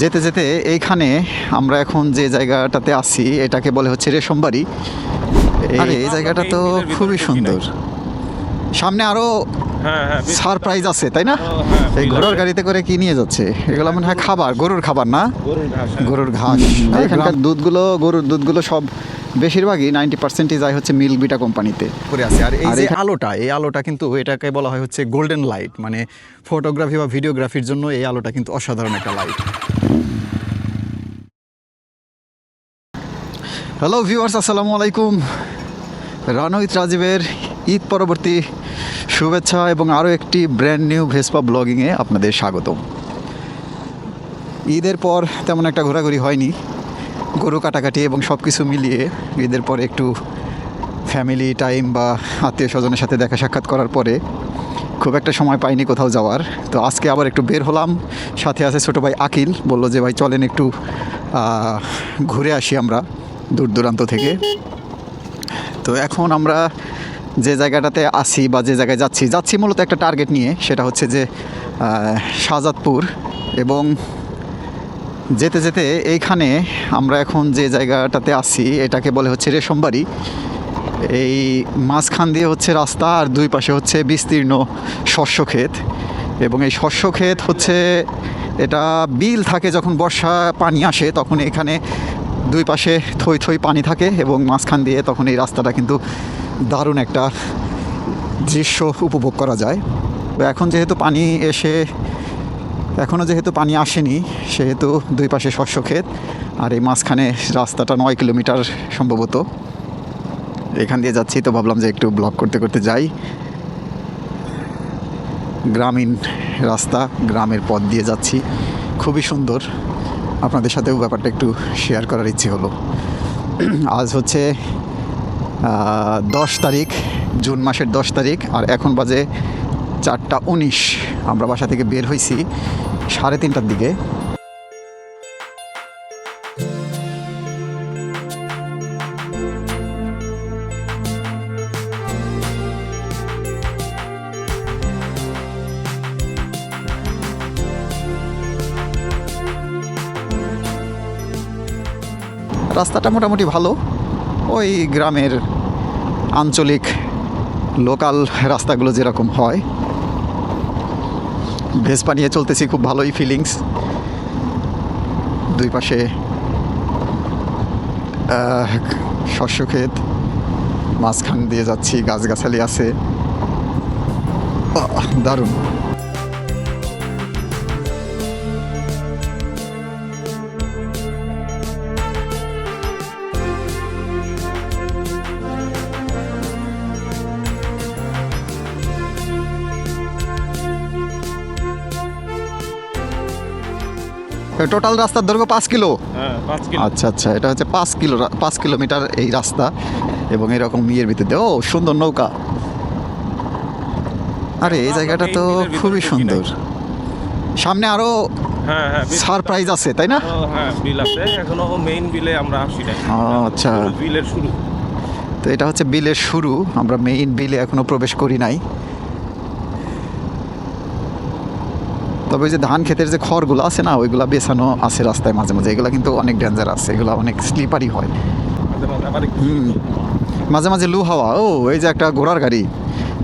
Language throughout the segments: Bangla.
যেতে যেতে এইখানে আমরা এখন যে জায়গাটাতে আছি এটাকে বলে হচ্ছে রেশমবাড়ি। এই জায়গাটা তো খুবই সুন্দর। সামনে আরও হ্যাঁ হ্যাঁ সারপ্রাইজ আছে তাই না? হ্যাঁ, এই ঘোড়ার গাড়িতে করে কি নিয়ে যাচ্ছে? এগুলো মনে হয় খাবার গরুর খাবার না? গরুর ঘাস। গরুর ঘাস। এখানকার দুধগুলো গরুর দুধগুলো সব বেশিরভাগই নাইনটি পার্সেন্টই যায় হচ্ছে মিল্ক বিটা কোম্পানিতে। করে আছে। আর এই যে আলোটা এই আলোটা কিন্তু এটাকে বলা হয় হচ্ছে গোল্ডেন লাইট মানে ফটোগ্রাফি বা ভিডিওগ্রাফির জন্য এই আলোটা কিন্তু অসাধারণ একটা লাইট হ্যালো ভিউয়ার্স আসসালামু আলাইকুম। রানউইথ রাজীবের ঈদ পরবর্তী শুভেচ্ছা এবং আরও একটি ব্র্যান্ড নিউ ভেসপা ব্লগিংয়ে আপনাদের স্বাগতম। ঈদের পর তেমন একটা ঘোরাঘুরি হয়নি। গরু কাটাকাটি এবং সব কিছু মিলিয়ে ঈদের পরে একটু ফ্যামিলি টাইম বা আত্মীয় স্বজনের সাথে দেখা সাক্ষাৎ করার পরে খুব একটা সময় পাইনি কোথাও যাওয়ার। তো আজকে আবার একটু বের হলাম। সাথে আছে ছোটো ভাই আকিল, বলল যে, ভাই, চলেন একটু ঘুরে আসি আমরা দূর দূরান্ত থেকে। তো এখন আমরা যে জায়গাটাতে আছি বা যে জায়গায় যাচ্ছি যাচ্ছি মূলত একটা টার্গেট নিয়ে, সেটা হচ্ছে যে শাহজাদপুর এবং যেতে যেতে এইখানে আমরা এখন যে জায়গাটাতে আছি, এটাকে বলে হচ্ছে রেশমবাড়ি। এই মাঝখান দিয়ে হচ্ছে রাস্তা আর দুই পাশে হচ্ছে বিস্তীর্ণ শস্য ক্ষেত এবং এই শস্য ক্ষেত হচ্ছে, এটা বিল থাকে যখন বর্ষা পানি আসে, তখন এখানে দুই পাশে থই থই পানি থাকে এবং মাঝখান দিয়ে তখন এই রাস্তাটা কিন্তু দারুণ একটা দৃশ্য উপভোগ করা যায়। তো এখন যেহেতু পানি এসে এখনও যেহেতু পানি আসেনি, সেহেতু দুই পাশে শস্য ক্ষেত আর এই মাঝখানে রাস্তাটা নয় কিলোমিটার সম্ভবত। এখান দিয়ে যাচ্ছি তো ভাবলাম যে একটু ব্লক করতে করতে যাই। গ্রামীণ রাস্তা, গ্রামের পথ দিয়ে যাচ্ছি। খুবই সুন্দর। আপনাদের সাথেও ব্যাপারটা একটু শেয়ার করার ইচ্ছে হলো। আজ হচ্ছে দশ তারিখ, জুন মাসের দশ তারিখ, আর এখন বাজে চারটা উনিশ। আমরা বাসা থেকে বের হয়েছি সাড়ে তিনটার দিকে। রাস্তাটা মোটামুটি ভালো। ওই গ্রামের আঞ্চলিক লোকাল রাস্তাগুলো যেরকম হয়। ভেসপা নিয়ে চলতেছি, খুব ভালোই ফিলিংস দুই পাশে শস্য ক্ষেত মাঝখান দিয়ে যাচ্ছি, গাছগাছালি আছে। দারুণ। টোটাল রাস্তার দৈর্ঘ্য পাঁচ কিলো। হ্যাঁ পাঁচ আচ্ছা আচ্ছা এটা হচ্ছে পাঁচ কিলো পাঁচ কিলোমিটার এই রাস্তা। এবং এরকম ইয়ের ভিতরে ও সুন্দর নৌকা। আরে এই জায়গাটা তো খুবই সুন্দর। সামনে আরও হ্যাঁ হ্যাঁ সারপ্রাইজ আছে তাই না? হ্যাঁ বিল আছে। এখনও মেইন বিলে আমরা আসি আচ্ছা। বিলের শুরু। তো এটা হচ্ছে বিলের শুরু। আমরা মেইন বিলে এখনও প্রবেশ করি নাই। তবে ওই যে ধান ক্ষেতের যে খড়গুলো আছে না ওইগুলো বেছানো আছে রাস্তায় মাঝে মাঝে। এগুলো কিন্তু অনেক ডেঞ্জার আছে এগুলো অনেক স্লিপারি হয়। মাঝে মাঝে লু হাওয়া। ও এই যে একটা ঘোড়ার গাড়ি।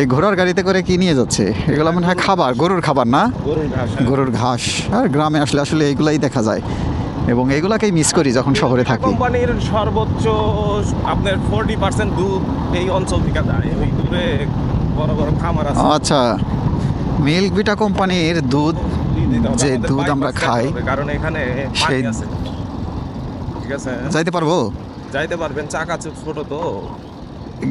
এই ঘোড়ার গাড়িতে করে কি নিয়ে যাচ্ছে? এগুলো মনে হয় খাবার গরুর খাবার না? গরুর ঘাস হ্যাঁ। গরুর ঘাস। আর গ্রামে আসলে আসলে এইগুলাই দেখা যায়। এবং এইগুলাকেই মিস করি যখন শহরে থাকি। কোম্পানির সর্বোচ্চ আপনার ফোরটি পার্সেন্ট দুধ এই অঞ্চল থেকে যায়। দূরে বড় বড় খামার আছে। আচ্ছা। মিল্ক ভিটা কোম্পানির দুধ যে দুধ আমরা খাই কারণ এখানে পানি সেই- আছে ঠিক আছে যাইতে পারব? যাইতে পারবেন চাকা ছোট তো।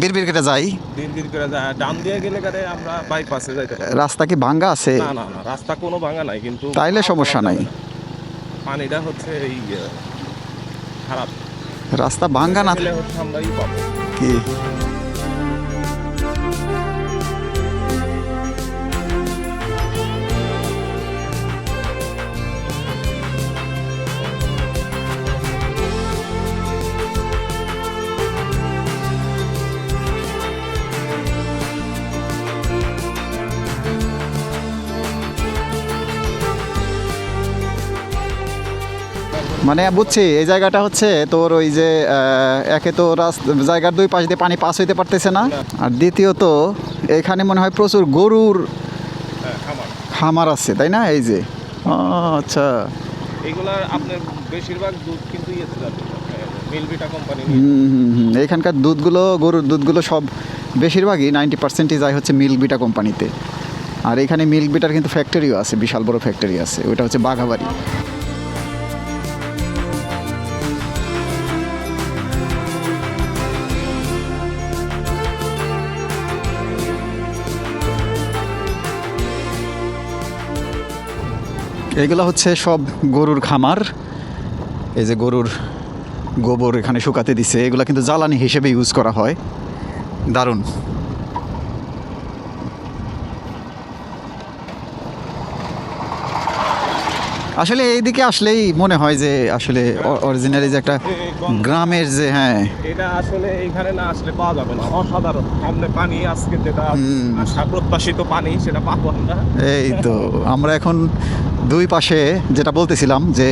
বীর বীর কেটে যাই। দিন দিন করে যায় ডান দিয়ে গেলে কারে আমরা বাইপাসে যাইতে পারি। রাস্তা কি ভাঙ্গা আছে? না না না রাস্তা কোনো ভাঙা নাই কিন্তু তাইলে সমস্যা নাই। পানিটা হচ্ছে এই খারাপ। রাস্তা ভাঙ্গা না কি? মানে বুঝছি এই জায়গাটা হচ্ছে তোর ওই যে একে তো রাস্তা জায়গার দুই পাশ দিয়ে পানি পাস হইতে পারতেছে না। আর দ্বিতীয়ত এখানে মনে হয় প্রচুর গরুর হ্যাঁ খামার। আছে তাই না? এই যে। ও, আচ্ছা। এইগুলার আপনার বেশিরভাগ দুধ কিন্তু ইয়েতে মিলবিটা কোম্পানি হুম হুম হুম এখানকার দুধগুলো গরুর দুধগুলো সব বেশিরভাগই নাইনটি পার্সেন্টই যায় হচ্ছে মিল্ক বিটা কোম্পানিতে আর এখানে মিল্ক বিটার কিন্তু ফ্যাক্টরিও আছে বিশাল বড় ফ্যাক্টরি আছে ওটা হচ্ছে বাঘাবাড়ি। এগুলো হচ্ছে সব গরুর খামার। এই যে গরুর গোবর এখানে শুকাতে দিছে। এগুলো কিন্তু জ্বালানি হিসেবে ইউজ করা হয়। দারুণ। আসলে এইদিকে আসলেই মনে হয় যে আসলে অরিজিনালি যে একটা গ্রামের যে হ্যাঁ। এটা আসলে এখানে না আসলে পাওয়া যাবে না। অসাধারণ। সামনে পানি আজকে যেটা প্রত্যাশিত পানি সেটা পাবো আমরা। এই তো আমরা এখন দুই পাশে যেটা বলতেছিলাম যে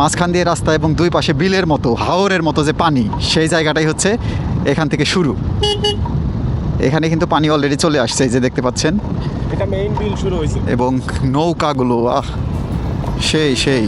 মাঝখান দিয়ে রাস্তা এবং দুই পাশে বিলের মতো হাওরের মতো যে পানি সেই জায়গাটাই হচ্ছে এখান থেকে শুরু। এখানে কিন্তু পানি অলরেডি চলে আসছে এই যে দেখতে পাচ্ছেন। এটা মেইন বিল শুরু হয়েছে। এবং নৌকাগুলো আহ সেই সেই।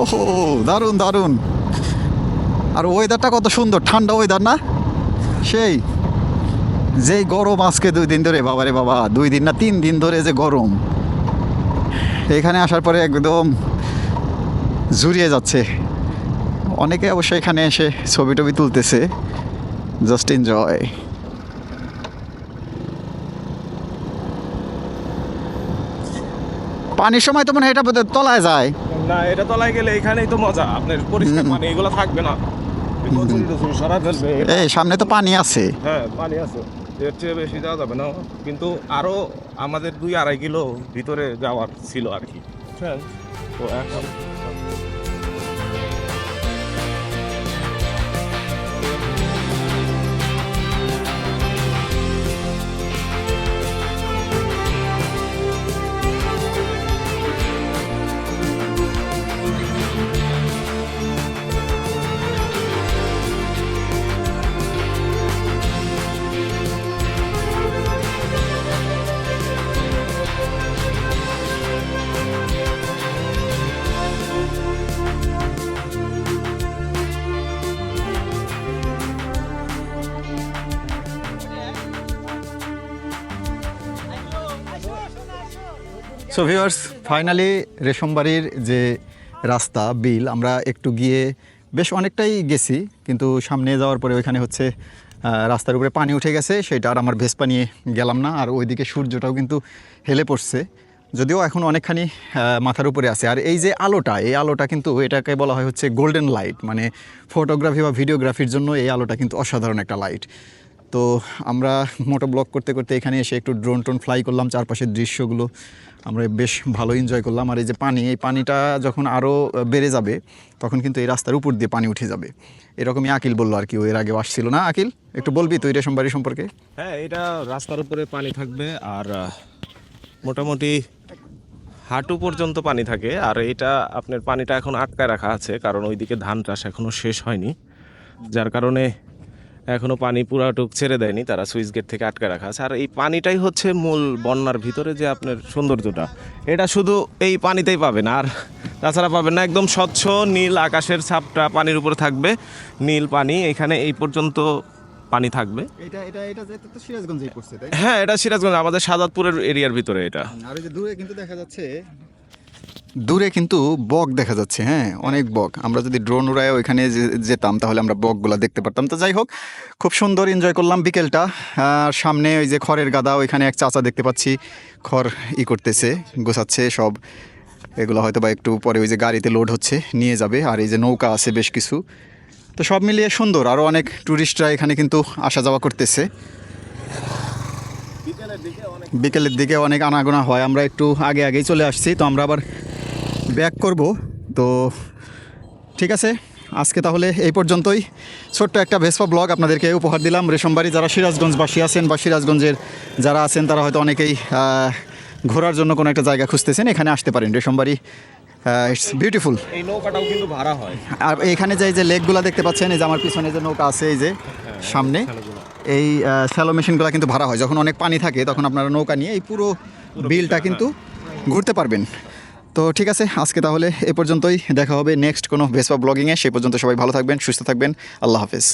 ওহো দারুণ দারুণ। আর ওয়েদারটা কত সুন্দর ঠান্ডা ওয়েদার না? সেই। যেই গরম আজকে দুই দিন ধরে বাবারে বাবা দুই দিন না তিন দিন ধরে যে গরম। এখানে আসার পরে একদম জুড়িয়ে যাচ্ছে। অনেকে অবশ্য এখানে এসে ছবি টবি তুলতেছে। জাস্ট এনজয় পানির সময় তো মনে হয় এটা তলায় যায়। না এটা তলায় গেলে এখানেই তো মজা। আপনার পরিষ্কার হুম। পানি এগুলো থাকবে না। এই সামনে তো পানি আছে। হ্যাঁ পানি আছে। এর চেয়ে বেশি যাওয়া যাবে না। কিন্তু আরও আমাদের দুই আড়াই কিলো ভিতরে যাওয়ার ছিল আর কি। হ্যাঁ। তো এখন সো ভিউয়ার্স ফাইনালি রেশমবাড়ির যে রাস্তা, বিল, আমরা একটু গিয়ে বেশ অনেকটাই গেছি, কিন্তু সামনে যাওয়ার পরে ওইখানে হচ্ছে রাস্তার উপরে পানি উঠে গেছে, সেটা আর আমার ভেসপা নিয়ে গেলাম না, আর ওইদিকে সূর্যটাও কিন্তু হেলে পড়ছে। যদিও এখন অনেকখানি মাথার উপরে আছে। আর এই যে আলোটা, এই আলোটা কিন্তু এটাকে বলা হয় হচ্ছে গোল্ডেন লাইট মানে ফটোগ্রাফি বা ভিডিওগ্রাফির জন্য এই আলোটা কিন্তু অসাধারণ একটা লাইট তো আমরা মোটো ব্লগ করতে করতে এখানে এসে একটু ড্রোন টোন ফ্লাই করলাম চারপাশের দৃশ্যগুলো। আমরা বেশ ভালো এনজয় করলাম। আর এই যে পানি, এই পানিটা যখন আরও বেড়ে যাবে, তখন কিন্তু এই রাস্তার উপর দিয়ে পানি উঠে যাবে। এরকমই আকিল বলল আর কি এর আগে আসছিল না আকিল? একটু বলবি তুই রেশমবাড়ি সম্পর্কে হ্যাঁ এটা রাস্তার উপরে পানি থাকবে আর মোটামুটি হাঁটু পর্যন্ত পানি থাকে। আর এটা আপনার পানিটা এখন আটকায় রাখা আছে, কারণ ওইদিকে ধান চাষ এখনও শেষ হয়নি। যার কারণে এখনও পানি পুরাটুক ছেড়ে দেয়নি তারা সুইচ গেট থেকে আটকে রাখা আছে। আর এই পানিটাই হচ্ছে মূল বন্যার ভিতরে যে আপনার সৌন্দর্যটা। এটা শুধু এই পানিতেই পাবেন আর তাছাড়া পাবেন না একদম স্বচ্ছ নীল আকাশের ছাপটা পানির উপরে থাকবে। নীল পানি এখানে এই পর্যন্ত পানি থাকবে। এটা এটা এটা তো সিরাজগঞ্জেই পড়ছে তাই হ্যাঁ এটা সিরাজগঞ্জ আমাদের সাদাতপুরের এরিয়ার ভিতরে এটা। আর যে দূরে কিন্তু দেখা যাচ্ছে দূরে কিন্তু বক দেখা যাচ্ছে হ্যাঁ অনেক বক। আমরা যদি ড্রোন উড়ায় ওইখানে যেতাম, তাহলে আমরা বকগুলো দেখতে পারতাম। তো যাই হোক, খুব সুন্দর এনজয় করলাম বিকেলটা। আর সামনে ওই যে খড়ের গাদা, ওইখানে এক চাচা দেখতে পাচ্ছি। খড় ই করতেছে, গোছাচ্ছে সব। এগুলো হয়তো বা একটু পরে ওই যে গাড়িতে লোড হচ্ছে, নিয়ে যাবে। আর এই যে নৌকা আছে বেশ কিছু। তো সব মিলিয়ে সুন্দর। আরও অনেক ট্যুরিস্টরা এখানে কিন্তু আসা যাওয়া করতেছে। বিকেলের দিকে অনেক আনাগোনা হয় আমরা একটু আগে আগেই চলে আসছি তো আমরা আবার ব্যাক করব। তো ঠিক আছে আজকে তাহলে এই পর্যন্তই। ছোট্ট একটা ভেসপা ব্লগ আপনাদেরকে উপহার দিলাম। রেশমবাড়ি যারা সিরাজগঞ্জবাসী আছেন বা সিরাজগঞ্জের যারা আছেন তারা হয়তো অনেকেই ঘোরার জন্য কোনো একটা জায়গা খুঁজতেছেন এখানে আসতে পারেন। রেশমবাড়ি ইটস বিউটিফুল এই নৌকাটাও কিন্তু ভাড়া হয়। আর এখানে যে এই যে লেকগুলো দেখতে পাচ্ছেন এই যে আমার পিছনে যে নৌকা আছে এই যে সামনে এই স্যালো মেশিনগুলো কিন্তু ভাড়া হয়। যখন অনেক পানি থাকে, তখন আপনারা নৌকা নিয়ে এই পুরো বিলটা কিন্তু ঘুরতে পারবেন। তো ঠিক আছে, আজকে তাহলে এ পর্যন্তই। দেখা হবে নেক্সট কোনো ভেসপা ব্লগিংয়ে সেই পর্যন্ত সবাই ভালো থাকবেন, সুস্থ থাকবেন। আল্লাহ হাফেজ।